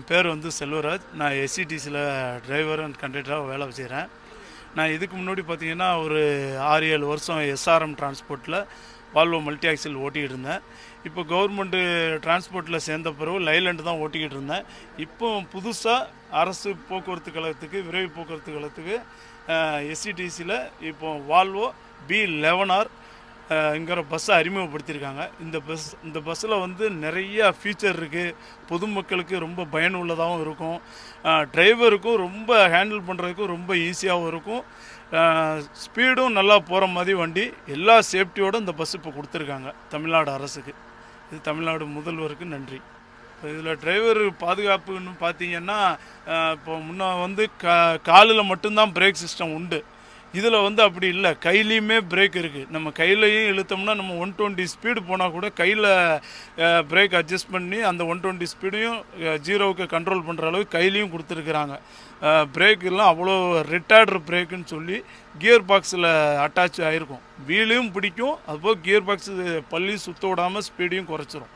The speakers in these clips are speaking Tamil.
என் பேர் வந்து செல்வராஜ். நான் எஸ்சிடிசியில் டிரைவர் அண்ட் கண்டக்டராக வேலை செய்கிறேன் நான் இதுக்கு முன்னாடி பார்த்தீங்கன்னா ஒரு ஆறு ஏழு வருஷம் எஸ்ஆர்எம் டிரான்ஸ்போர்ட்டில் வால்வோ மல்டி ஆக்சில் ஓட்டிக்கிட்டு இருந்தேன். இப்போ கவர்மெண்ட்டு டிரான்ஸ்போர்ட்டில் சேர்ந்த பிறகு லைலண்ட் தான் ஓட்டிக்கிட்டு இருந்தேன். இப்போ புதுசாக அரசு போக்குவரத்து கழகத்துக்கு விரைவு போக்குவரத்து கழகத்துக்கு எஸ்சிடிசியில் இப்போ வால்வோ பி லெவன் ஆர் ங்கிற பஸ்ஸை அறிமுகப்படுத்தியிருக்காங்க இந்த பஸ் இந்த பஸ்ஸில் வந்து நிறைய ஃபீச்சர் இருக்குது பொதுமக்களுக்கு ரொம்ப பயனுள்ளதாகவும் இருக்கும். டிரைவருக்கும் ரொம்ப ஹேண்டில் பண்ணுறதுக்கும் ரொம்ப ஈஸியாகவும் இருக்கும். ஸ்பீடும் நல்லா போகிற மாதிரி வண்டி எல்லா சேஃப்டியோடு இந்த பஸ் இப்போ கொடுத்துருக்காங்க தமிழ்நாடு அரசுக்கு. இது தமிழ்நாடு முதல்வருக்கு நன்றி. இதில் டிரைவர் பாதுகாப்புன்னு பார்த்தீங்கன்னா இப்போ முன்ன வந்து கா காலில் மட்டும்தான் பிரேக் சிஸ்டம் உண்டு. இதில் வந்து அப்படி இல்லை. கையிலையுமே பிரேக் இருக்குது நம்ம கையிலையும் இழுத்தோம்னா நம்ம ஒன் டுவெண்ட்டி ஸ்பீடு போனால் கூட கையில் பிரேக் அட்ஜஸ்ட் பண்ணி அந்த ஒன் டுவெண்ட்டி ஸ்பீடையும் ஜீரோவுக்கு கண்ட்ரோல் பண்ணுற அளவுக்கு கையிலையும் கொடுத்துருக்குறாங்க. பிரேக்கெல்லாம் அவ்வளோ ரிட்டார்டர் பிரேக்குன்னு சொல்லி கியர் பாக்ஸில் அட்டாச் ஆகிருக்கும் வீலையும் பிடிக்கும். அதுபோல் கியர் பாக்ஸ் பள்ளி சுத்த விடாமல் ஸ்பீடையும் குறைச்சிரும்.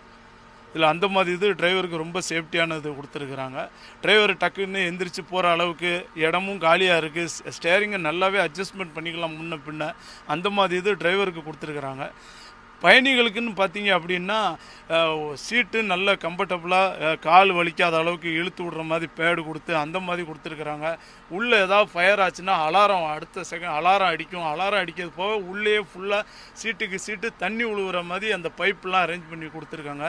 இதில் அந்த மாதிரி இது டிரைவருக்கு ரொம்ப சேஃப்டியானது கொடுத்துருக்குறாங்க. டிரைவர் டக்குன்னு எந்திரிச்சு போகிற அளவுக்கு இடமும் காலியாக இருக்குது ஸ்டேரிங்கை நல்லாவே அட்ஜஸ்ட்மெண்ட் பண்ணிக்கலாம் முன்ன பின்ன. அந்த மாதிரி இது டிரைவருக்கு கொடுத்துருக்குறாங்க. பயணிகளுக்குன்னு பார்த்தீங்க அப்படின்னா சீட்டு நல்ல கம்ஃபர்டபுளாக கால் வலிக்காத அளவுக்கு இழுத்து விடுற மாதிரி பேடு கொடுத்து அந்த மாதிரி கொடுத்துருக்குறாங்க. உள்ளே ஏதாவது ஃபயர் ஆச்சுன்னா அலாரம் அடுத்த செகண்ட் அலாரம் அடிக்கும். அலாரம் அடிக்கிறது போக உள்ளே ஃபுல்லாக சீட்டுக்கு சீட்டு தண்ணி உழுவுற மாதிரி அந்த பைப்லாம் அரேஞ்ச் பண்ணி கொடுத்துருக்காங்க.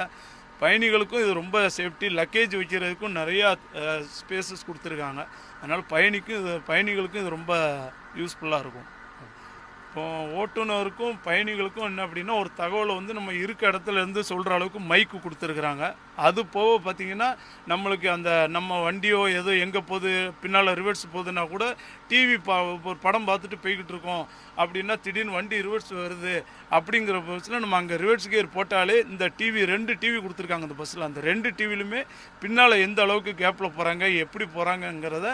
பயணிகளுக்கும் இது ரொம்ப சேஃப்டி லக்கேஜ் வைக்கிறதுக்கும் நிறையா ஸ்பேசஸ் கொடுத்துருக்காங்க. அதனால் பயணிக்கும் இது பயணிகளுக்கும் இது ரொம்ப யூஸ்ஃபுல்லாக இருக்கும். ஓட்டுநருக்கும் பயணிகளுக்கும் என்ன அப்படின்னா ஒரு தகவலை வந்து நம்ம இருக்க இடத்துல இருந்து சொல்கிற அளவுக்கு மைக்கு கொடுத்துருக்குறாங்க. அது போக பார்த்தீங்கன்னா நம்மளுக்கு அந்த நம்ம வண்டியோ ஏதோ எங்கே போகுது பின்னால் ரிவர்ஸ் போகுதுன்னா கூட டிவி பா ஒரு படம் பார்த்துட்டு போய்கிட்டு இருக்கோம். அப்படின்னா திடீர்னு வண்டி ரிவர்ஸ் வருது அப்படிங்கிற பஸ்ஸில் நம்ம அங்கே ரிவர்ஸ் கியர் போட்டாலே இந்த டிவி ரெண்டு டிவி கொடுத்துருக்காங்க அந்த பஸ்ஸில் அந்த ரெண்டு டிவிலுமே பின்னால் எந்த அளவுக்கு கேப்பில் போகிறாங்க எப்படி போகிறாங்கங்கிறத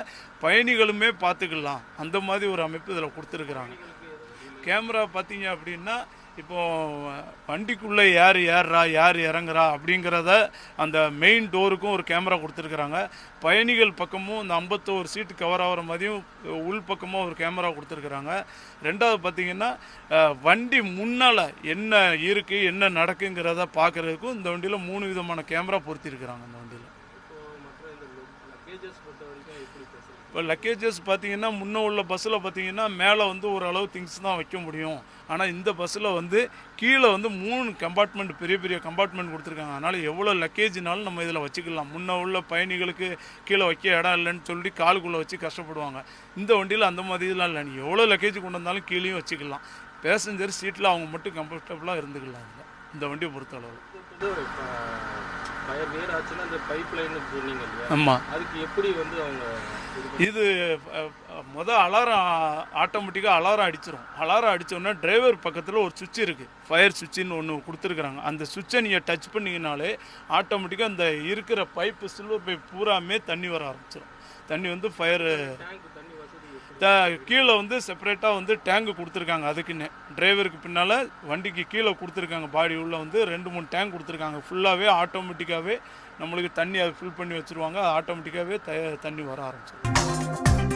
பயணிகளுமே பார்த்துக்கலாம். அந்த மாதிரி ஒரு அமைப்பு இதில் கொடுத்துருக்குறாங்க. கேமரா பார்த்தீங்க அப்படின்னா இப்போ வண்டிக்குள்ளே யார் ஏறுறா யார் இறங்குறா அப்படிங்கிறத அந்த மெயின் டோருக்கும் ஒரு கேமரா கொடுத்துருக்குறாங்க. பயணிகள் பக்கமும் இந்த ஐம்பத்தோரு சீட்டு கவர் ஆகிற மாதிரியும் உள் பக்கமும் ஒரு கேமரா கொடுத்துருக்குறாங்க. ரெண்டாவது பார்த்தீங்கன்னா வண்டி முன்னால் என்ன இருக்குது என்ன நடக்குங்கிறத பார்க்குறதுக்கும் இந்த வண்டியில் மூணு விதமான கேமரா பொருத்திருக்கிறாங்க இந்த வண்டியில். இப்போ லக்கேஜஸ் பார்த்தீங்கன்னா முன்ன உள்ள பஸ்ஸில் பார்த்தீங்கன்னா மேலே வந்து ஓரளவு திங்ஸ் தான் வைக்க முடியும். ஆனால் இந்த பஸ்ஸில் வந்து கீழே வந்து மூணு கம்பார்ட்மெண்ட் பெரிய பெரிய கம்பார்ட்மெண்ட் கொடுத்துருக்காங்க. அதனால் எவ்வளோ லக்கேஜ்னாலும் நம்ம இதில் வச்சுக்கலாம். முன்ன உள்ள பயணிகளுக்கு கீழே வைக்க இடம் இல்லைன்னு சொல்லி காலுக்குள்ளே வச்சு கஷ்டப்படுவாங்க. இந்த வண்டியில் அந்த மாதிரி இதெல்லாம் இல்லை. நீ எவ்வளோ லக்கேஜ் கொண்டு வந்தாலும் கீழேயும் வச்சுக்கலாம். பேசஞ்சர் சீட்டில் அவங்க மட்டும் கம்ஃபர்டபுளாக இருந்துக்கலாம் இந்த வண்டியை பொறுத்தளவு. ஃபயர் நேர் ஆச்சுன்னா அந்த பைப் லைன் சொன்னீங்க ஆமாம் அதுக்கு எப்படி வந்து அவங்க இது பண்ணி- இது அஹ், அஹ், முத அலாரம் ஆட்டோமேட்டிக்காக அலாரம் அடிச்சிரும். அலாரம் அடித்தோடனே டிரைவர் பக்கத்தில் ஒரு சுவிட்ச் இருக்குது ஃபயர் சுவிட்சுன்னு ஒன்று கொடுத்துருக்குறாங்க. அந்த சுவிட்சை நீங்கள் டச் பண்ணிங்கனாலே ஆட்டோமேட்டிக்காக அந்த இருக்கிற பைப்பு சில்வர் பைப் பூராமே தண்ணி வர ஆரம்பிச்சிடும் தண்ணி வந்து ஃபயர் கீழே வந்து செப்பரேட்டாக வந்து டேங்கு கொடுத்துருக்காங்க. அதுக்குன்னு டிரைவருக்கு பின்னால் வண்டிக்கு கீழே கொடுத்துருக்காங்க. பாடி உள்ளே வந்து ரெண்டு மூணு டேங்க் கொடுத்துருக்காங்க. ஃபுல்லாகவே ஆட்டோமேட்டிக்காகவே நம்மளுக்கு தண்ணி அதை ஃபில் பண்ணி வச்சுருவாங்க. ஆட்டோமேட்டிக்காகவே த தண்ணி வர ஆரம்பிச்சிடும்